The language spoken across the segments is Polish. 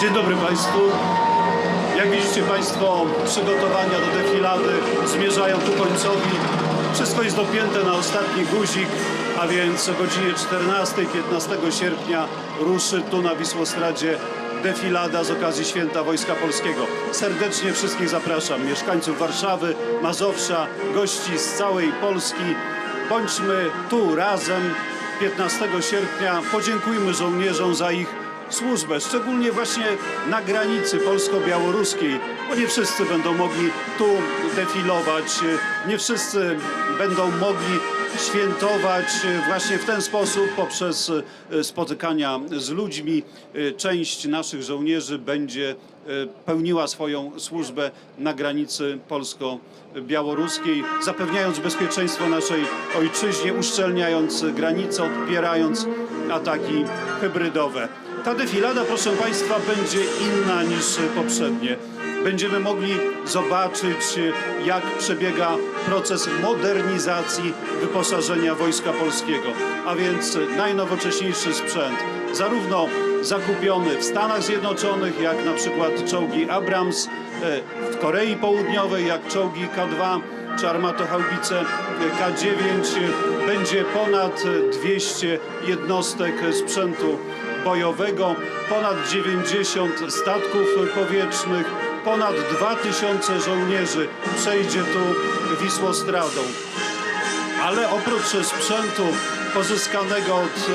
Dzień dobry Państwu. Jak widzicie Państwo, przygotowania do defilady zmierzają ku końcowi. Wszystko jest dopięte na ostatni guzik, a więc o godzinie 14-15 sierpnia ruszy tu na Wisłostradzie defilada z okazji Święta Wojska Polskiego. Serdecznie wszystkich zapraszam, mieszkańców Warszawy, Mazowsza, gości z całej Polski. Bądźmy tu razem 15 sierpnia. Podziękujmy żołnierzom za ich służbę, szczególnie właśnie na granicy polsko-białoruskiej, bo nie wszyscy będą mogli tu defilować, nie wszyscy będą mogli świętować właśnie w ten sposób poprzez spotykania z ludźmi. Część naszych żołnierzy będzie pełniła swoją służbę na granicy polsko-białoruskiej, zapewniając bezpieczeństwo naszej ojczyźnie, uszczelniając granice, odpierając ataki hybrydowe. Ta defilada, proszę Państwa, będzie inna niż poprzednie. Będziemy mogli zobaczyć, jak przebiega proces modernizacji wyposażenia Wojska Polskiego, a więc najnowocześniejszy sprzęt, zarówno zakupiony w Stanach Zjednoczonych, jak na przykład czołgi Abrams, e, w Korei Południowej, jak czołgi K2 czy armatochaubice K9. Będzie ponad 200 jednostek sprzętu bojowego, ponad 90 statków powietrznych, ponad 2000 żołnierzy przejdzie tu Wisłostradą. Ale oprócz sprzętu pozyskanego od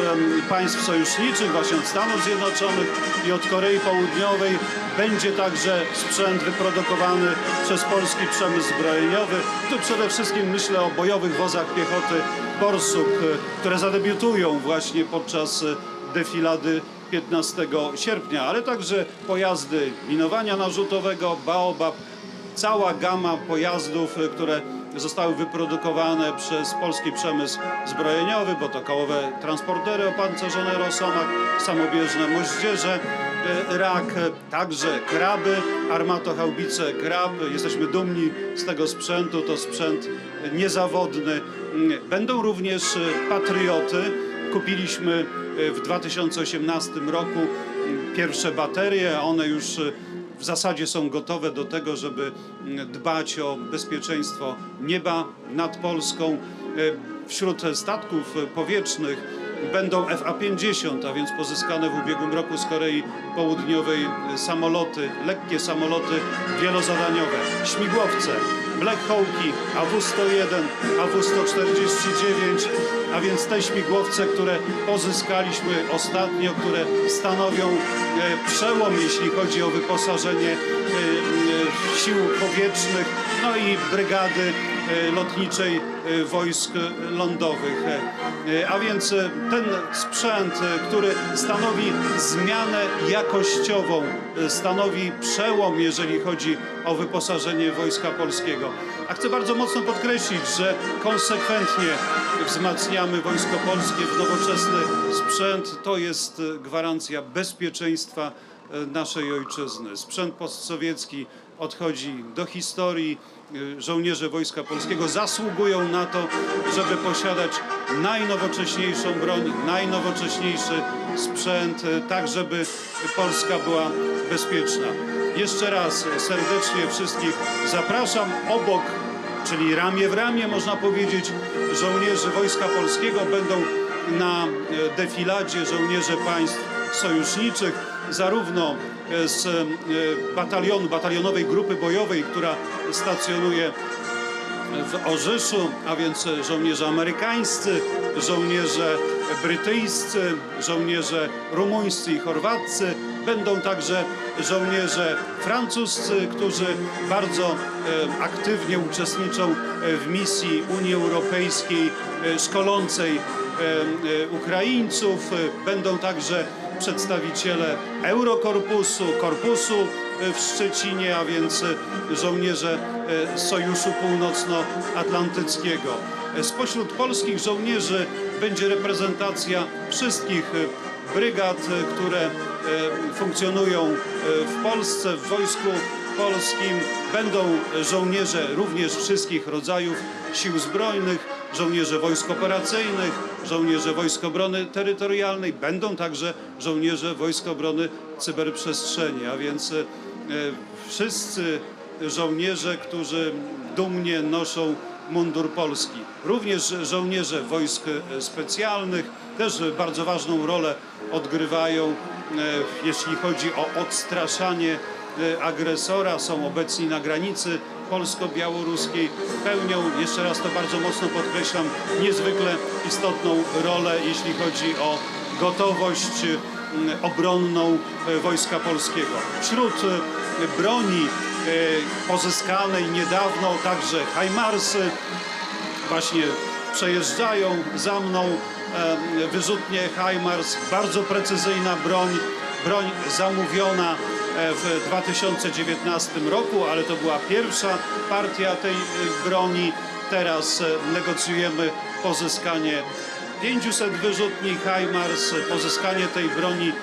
państw sojuszniczych, właśnie od Stanów Zjednoczonych i od Korei Południowej, będzie także sprzęt wyprodukowany przez polski przemysł zbrojeniowy. Tu przede wszystkim myślę o bojowych wozach piechoty Borsuk, e, które zadebiutują właśnie podczas e, defilady 15 sierpnia, ale także pojazdy minowania narzutowego, Baobab, cała gama pojazdów, y, które zostały wyprodukowane przez polski przemysł zbrojeniowy, bo to kołowe transportery opancerzone Rosomak, samobieżne moździerze, y, rak, y, także kraby, armatochaubice krab. Jesteśmy dumni z tego sprzętu, to sprzęt niezawodny. Mm, Będą również patrioty. Kupiliśmy y, w 2018 roku y, pierwsze baterie, one już y, w zasadzie są gotowe do tego, żeby dbać o bezpieczeństwo nieba nad Polską. Wśród statków powietrznych będą FA-50, a więc pozyskane w ubiegłym roku z Korei Południowej samoloty, lekkie samoloty wielozadaniowe, śmigłowce, Black Hawki, AW-101, AW-149, a więc te śmigłowce, które pozyskaliśmy ostatnio, które stanowią e, przełom, jeśli chodzi o wyposażenie e, e, sił powietrznych, no i brygady lotniczej wojsk lądowych. A więc ten sprzęt, który stanowi zmianę jakościową, stanowi przełom, jeżeli chodzi o wyposażenie Wojska Polskiego. A chcę bardzo mocno podkreślić, że konsekwentnie wzmacniamy Wojsko Polskie w nowoczesny sprzęt. To jest e, gwarancja bezpieczeństwa e, naszej ojczyzny. Sprzęt postsowiecki odchodzi do historii. E, Żołnierze Wojska Polskiego zasługują na to, żeby posiadać najnowocześniejszą broń, najnowocześniejszy sprzęt, tak żeby Polska była bezpieczna. Jeszcze raz serdecznie wszystkich zapraszam obok, czyli ramię w ramię można powiedzieć, żołnierzy Wojska Polskiego będą na e, defiladzie żołnierze państw sojuszniczych, zarówno e, z e, batalionu, batalionowej grupy bojowej, która stacjonuje w Orzyszu, a więc żołnierze amerykańscy, żołnierze brytyjscy, żołnierze rumuńscy i chorwaccy. Będą także żołnierze francuscy, którzy bardzo e, aktywnie uczestniczą e, w misji Unii Europejskiej e, szkolącej Ukraińców. Będą także przedstawiciele Eurokorpusu, Korpusu w Szczecinie, a więc żołnierze Sojuszu Północnoatlantyckiego. Spośród polskich żołnierzy będzie reprezentacja wszystkich brygad, e, które e, funkcjonują e, w Polsce, w Wojsku Polskim. Będą żołnierze również wszystkich rodzajów sił zbrojnych, żołnierze wojsk operacyjnych, żołnierze Wojsk Obrony Terytorialnej, będą także żołnierze Wojsk Obrony cyberprzestrzeni, a więc wszyscy żołnierze, którzy dumnie noszą mundur polski. Również żołnierze wojsk specjalnych też bardzo ważną rolę odgrywają, e, jeśli chodzi o odstraszanie e, agresora, są obecni na granicy polsko-białoruskiej, pełnią, jeszcze raz to bardzo mocno podkreślam, niezwykle istotną rolę, jeśli chodzi o gotowość obronną e, Wojska Polskiego. Wśród broni pozyskanej niedawno także Hajmarsy, właśnie przejeżdżają za mną e, wyrzutnie HIMARS, bardzo precyzyjna broń, broń zamówiona e, w 2019 roku, ale to była pierwsza partia tej e, broni. Teraz e, negocjujemy pozyskanie 500 wyrzutni HIMARS. Pozyskanie tej broni e,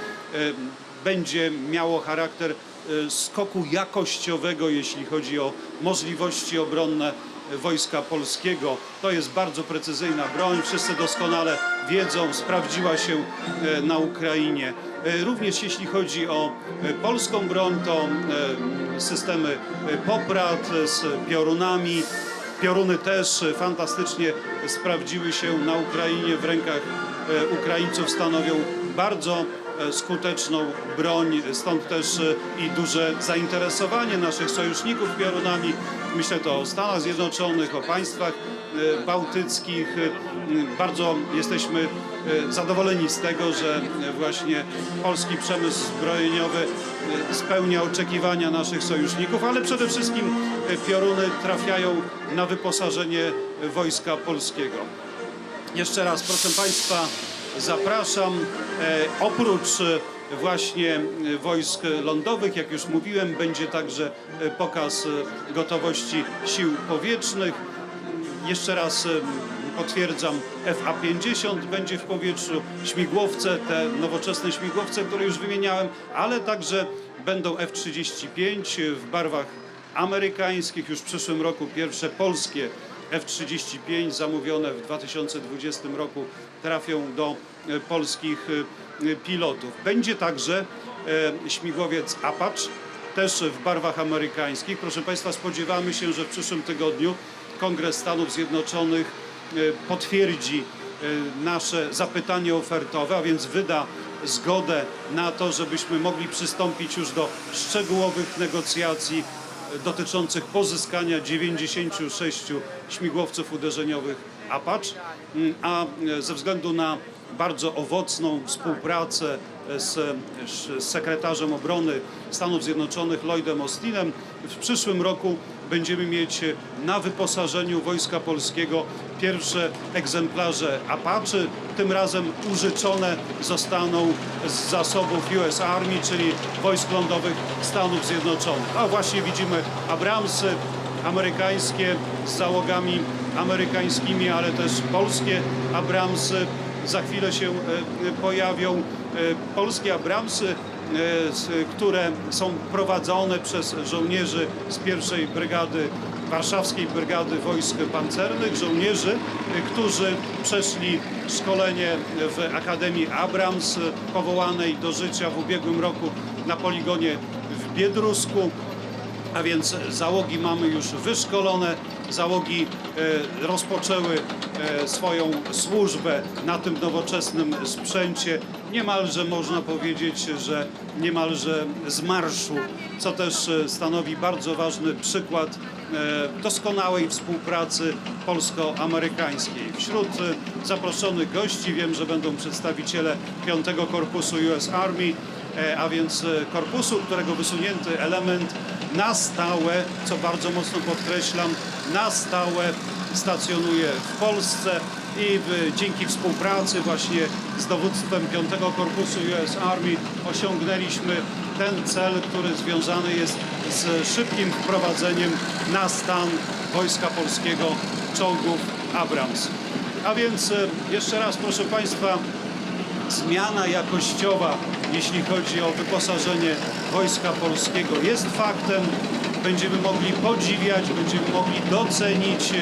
będzie miało charakter e, skoku jakościowego, jeśli chodzi o możliwości obronne Wojska Polskiego. To jest bardzo precyzyjna broń, wszyscy doskonale wiedzą, sprawdziła się e, na Ukrainie. E, Również jeśli chodzi o e, polską broń, to systemy Poprad z piorunami, Pioruny też fantastycznie sprawdziły się na Ukrainie. W rękach Ukraińców stanowią bardzo skuteczną broń, stąd też e, i duże zainteresowanie naszych sojuszników piorunami. Myślę to o Stanach Zjednoczonych, o państwach e, bałtyckich. E, Bardzo jesteśmy e, zadowoleni z tego, że e, właśnie polski przemysł zbrojeniowy e, spełnia oczekiwania naszych sojuszników, ale przede wszystkim e, pioruny trafiają na wyposażenie Wojska Polskiego. Jeszcze raz, proszę Państwa, zapraszam. E, oprócz e, właśnie e, wojsk lądowych, jak już mówiłem, będzie także pokaz gotowości sił powietrznych. Jeszcze raz potwierdzam, FA-50 będzie w powietrzu, śmigłowce, te nowoczesne śmigłowce, które już wymieniałem, ale także będą F-35 w barwach amerykańskich. Już w przyszłym roku pierwsze polskie F-35 zamówione w 2020 roku trafią do e, polskich e, pilotów. Będzie także e, śmigłowiec Apache, też w barwach amerykańskich. Proszę Państwa, spodziewamy się, że w przyszłym tygodniu Kongres Stanów Zjednoczonych e, potwierdzi e, nasze zapytanie ofertowe, a więc wyda zgodę na to, żebyśmy mogli przystąpić już do szczegółowych negocjacji dotyczących pozyskania 96 śmigłowców uderzeniowych Apache, Mm, a e, ze względu na bardzo owocną współpracę z, z sekretarzem obrony Stanów Zjednoczonych Lloydem Austinem w przyszłym roku będziemy mieć na wyposażeniu Wojska Polskiego pierwsze egzemplarze Apache. Tym razem użyczone zostaną z zasobów US Army, czyli wojsk lądowych Stanów Zjednoczonych. A właśnie widzimy Abramsy amerykańskie z załogami amerykańskimi, ale też polskie Abramsy za chwilę się e, pojawią. E, Polskie Abramsy, e, które są prowadzone przez żołnierzy z pierwszej brygady Warszawskiej Brygady Wojsk Pancernych, żołnierzy, e, którzy przeszli szkolenie w Akademii Abrams, e, powołanej do życia w ubiegłym roku na poligonie w Biedrusku. A więc załogi mamy już wyszkolone, załogi e, rozpoczęły e, swoją służbę na tym nowoczesnym sprzęcie. Niemalże można powiedzieć, że niemalże z marszu, co też e, stanowi bardzo ważny przykład e, doskonałej współpracy polsko-amerykańskiej. Wśród e, zaproszonych gości wiem, że będą przedstawiciele 5 Korpusu US Army, a więc korpusu, którego wysunięty element na stałe, co bardzo mocno podkreślam, na stałe stacjonuje w Polsce i w, dzięki współpracy właśnie z dowództwem 5 Korpusu US Army osiągnęliśmy ten cel, który związany jest z szybkim wprowadzeniem na stan Wojska Polskiego czołgów Abrams. A więc e, jeszcze raz proszę Państwa, zmiana jakościowa, jeśli chodzi o wyposażenie Wojska Polskiego, jest faktem. Będziemy mogli podziwiać, będziemy mogli docenić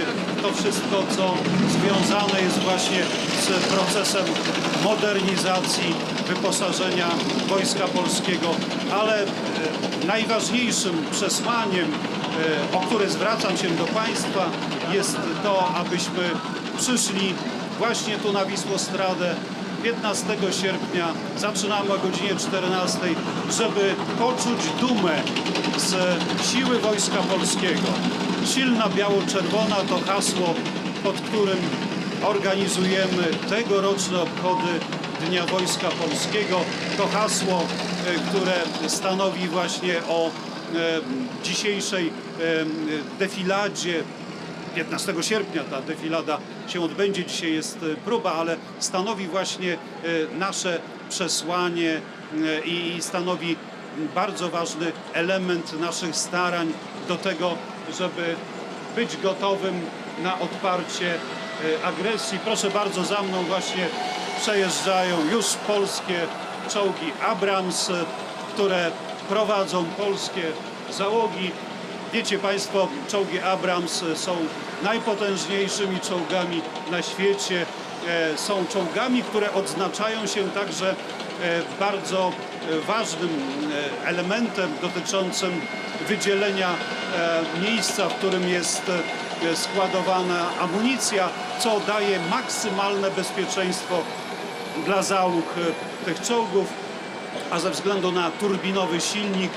to wszystko, co związane jest właśnie z procesem modernizacji, wyposażenia Wojska Polskiego, ale e, najważniejszym przesłaniem, e, o które zwracam się do Państwa, jest to, abyśmy przyszli właśnie tu na Wisłostradę 15 sierpnia, zaczynamy o godzinie 14, żeby poczuć dumę z siły Wojska Polskiego. Silna biało-czerwona to hasło, pod którym organizujemy tegoroczne obchody Dnia Wojska Polskiego. To hasło, e, które stanowi właśnie o e, dzisiejszej defiladzie 15 sierpnia ta defilada się odbędzie. Dzisiaj jest e, próba, ale stanowi właśnie e, nasze przesłanie e, i stanowi bardzo ważny element naszych starań do tego, żeby być gotowym na odparcie agresji. Proszę bardzo, za mną właśnie przejeżdżają już polskie czołgi Abrams, które prowadzą polskie załogi. Wiecie Państwo, czołgi Abrams są najpotężniejszymi czołgami na świecie. E, Są czołgami, które odznaczają się także e, bardzo e, ważnym e, elementem dotyczącym wydzielenia e, miejsca, w którym jest e, składowana amunicja, co daje maksymalne bezpieczeństwo dla załóg e, tych czołgów a ze względu na turbinowy silnik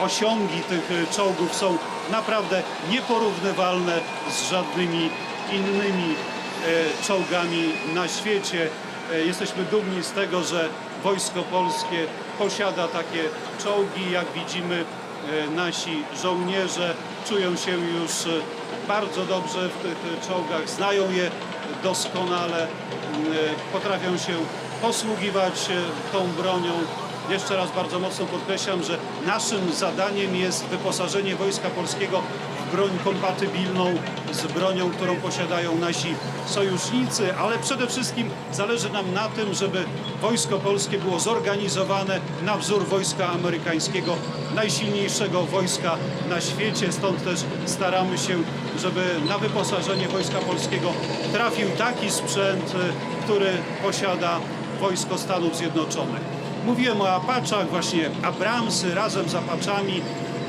osiągi tych e, czołgów są naprawdę nieporównywalne z żadnymi innymi e, czołgami na świecie. E, Jesteśmy dumni z tego, że Wojsko Polskie posiada takie czołgi. Jak widzimy, nasi żołnierze czują się już bardzo dobrze w tych czołgach, znają je doskonale, potrafią się posługiwać tą bronią. Jeszcze raz bardzo mocno podkreślam, że naszym zadaniem jest wyposażenie Wojska Polskiego w broń kompatybilną z bronią, którą posiadają nasi sojusznicy, ale przede wszystkim zależy nam na tym, żeby Wojsko Polskie było zorganizowane na wzór wojska amerykańskiego, najsilniejszego wojska na świecie. Stąd też staramy się, żeby na wyposażenie Wojska Polskiego trafił taki sprzęt, y, który posiada Wojsko Stanów Zjednoczonych. Mówiłem o Apaczach, właśnie Abramsy razem z Apaczami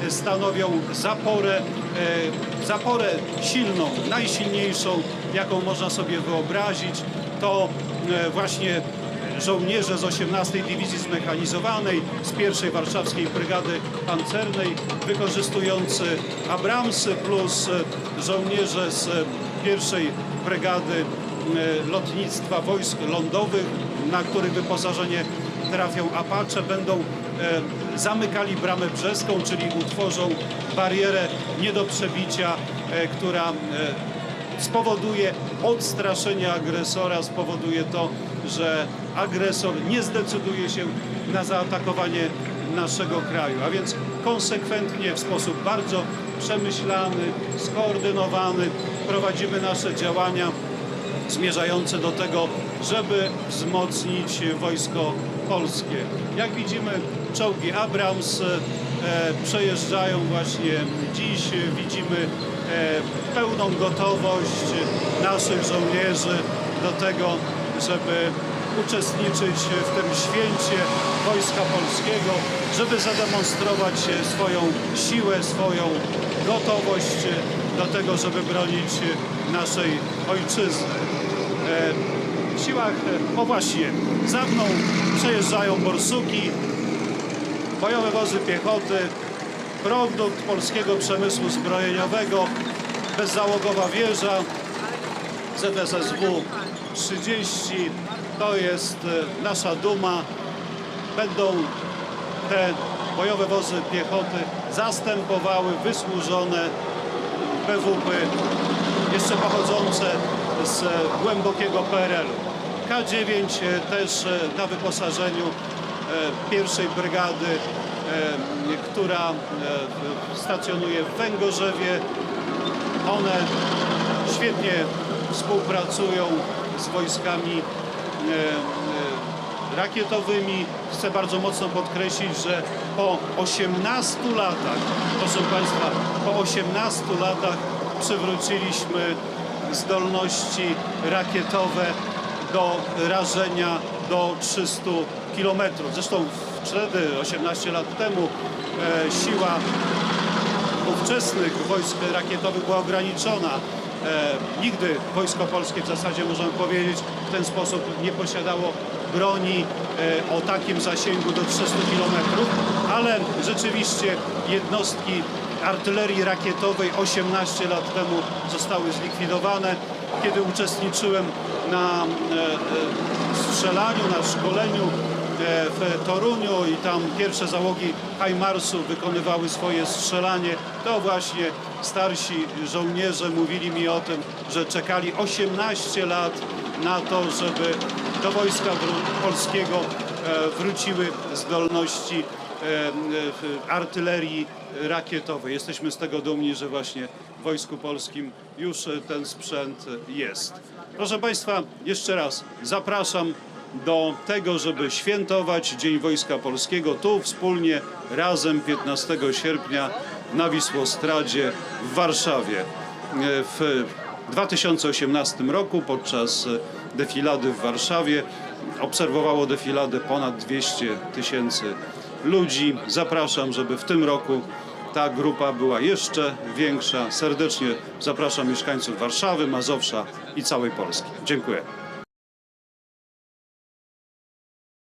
e, stanowią zaporę, e, zaporę silną, najsilniejszą, jaką można sobie wyobrazić. To e, właśnie żołnierze z 18 Dywizji Zmechanizowanej, z pierwszej Warszawskiej Brygady Pancernej, wykorzystujący Abramsy plus żołnierze z pierwszej Brygady Lotnictwa Wojsk Lądowych, na których wyposażenie trafią Apache, będą e, zamykali bramę brzeską, czyli utworzą barierę nie do przebicia, e, która e, spowoduje odstraszenie agresora, spowoduje to, że agresor nie zdecyduje się na zaatakowanie naszego kraju. A więc konsekwentnie, w sposób bardzo przemyślany, skoordynowany prowadzimy nasze działania zmierzające do tego, żeby wzmocnić wojsko polskie. Jak widzimy, czołgi Abrams e, przejeżdżają właśnie dziś. Widzimy e, pełną gotowość naszych żołnierzy do tego, żeby uczestniczyć w tym święcie Wojska Polskiego, żeby zademonstrować swoją siłę, swoją gotowość do tego, żeby bronić naszej ojczyzny. Siłach, e, o właśnie, za mną przejeżdżają borsuki, bojowe wozy piechoty, produkt polskiego przemysłu zbrojeniowego, bezzałogowa wieża, ZSSW 30, to jest e, nasza duma. Będą te bojowe wozy piechoty zastępowały wysłużone BWP jeszcze pochodzące z e, głębokiego PRL-u. K9 e, też e, na wyposażeniu pierwszej brygady, która stacjonuje w Węgorzewie. One świetnie współpracują z wojskami rakietowymi. Chcę bardzo mocno podkreślić, że po 18 latach, proszę Państwa, po 18 latach przywróciliśmy zdolności rakietowe do rażenia do 300 km. Zresztą wtedy, 18 lat temu, e, siła ówczesnych wojsk rakietowych była ograniczona. E, nigdy Wojsko Polskie w zasadzie możemy powiedzieć w ten sposób nie posiadało broni e, o takim zasięgu do 300 km, ale rzeczywiście jednostki artylerii rakietowej 18 lat temu zostały zlikwidowane. Kiedy uczestniczyłem na e, e, strzelaniu, na szkoleniu e, w Toruniu i tam pierwsze załogi Hajmarsu wykonywały swoje strzelanie, to właśnie starsi żołnierze mówili mi o tym, że czekali 18 lat na to, żeby do wojska polskiego wróciły zdolności artylerii rakietowej. Jesteśmy z tego dumni, że właśnie w Wojsku Polskim już e, ten sprzęt jest. Proszę Państwa, jeszcze raz zapraszam do tego, żeby świętować Dzień Wojska Polskiego tu wspólnie, razem 15 sierpnia na Wisłostradzie w Warszawie. E, W 2018 roku podczas e, defilady w Warszawie obserwowało defiladę ponad 200 tysięcy ludzi. Zapraszam, żeby w tym roku ta grupa była jeszcze większa. Serdecznie zapraszam mieszkańców Warszawy, Mazowsza i całej Polski. Dziękuję.